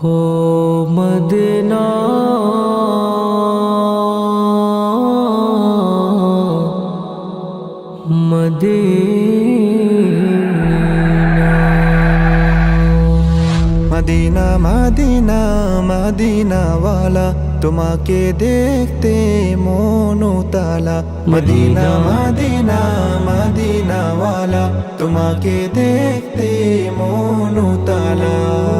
হো Medina Medina Medina Medina মদিনাওয়ালা তোমাকে দেখতে মনোতালা মদিনা মদিনা মদিনাওয়ালা তোমাকে দেখতে মনোতালা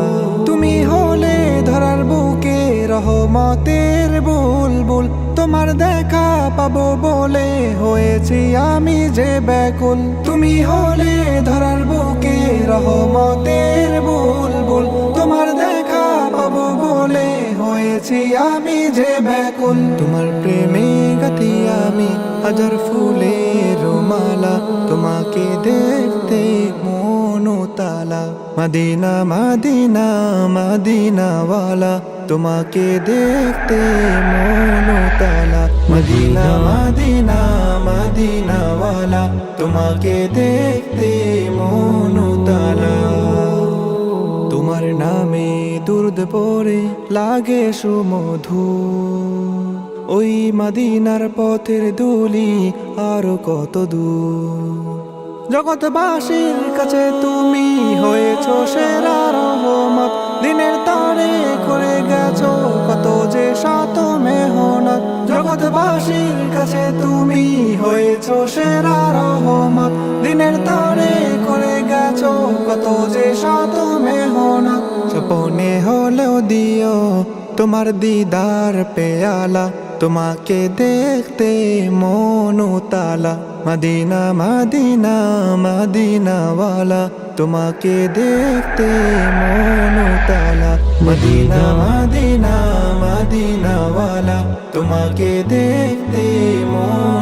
রহমতের বুলবুল, তোমার দেখা পাবো বলে হয়েছি আমি যে ব্যাকুল। তুমি হলে ধরার বুকে রহমতের বুলবুল, তোমার দেখা পাবো বলে হয়েছি আমি যে ব্যাকুল। তোমার প্রেমে গতি আমি, হাজার ফুলের মালা, তোমাকে মনোতালা মদিনা মদিনা, মদিনাওয়ালা, তোমাকে দেখতে মনোতালা। মদিনা মদিনা, মদিনাওয়ালা, তোমাকে দেখতে মনোতালা। তোমার নামে দুর্দ পরে লাগে সুমধু। ওই মদিনার পথের দুলি আরও কত দূর। জগৎবাসীর কাছে তুমি হয়েছ সেরা রহমত। দিনের তারে করে গেছো কত যে শত মেহনত। জগৎবাসীর কাছে তুমি হয়েছ সেরা রহমত। দিনের তারে করে গেছো কত যে শত মেহনত। সপনে হলেও দিও তোমার দিদার পেয়ালা। তোমাকে দেখতে মনোতালা মদিনা মদিনা, মদিনাওয়ালা। তোমাকে দেখতে মনোতালা মদিনা মদিনা, মদিনাওয়ালা। তোমাকে দেখতে মন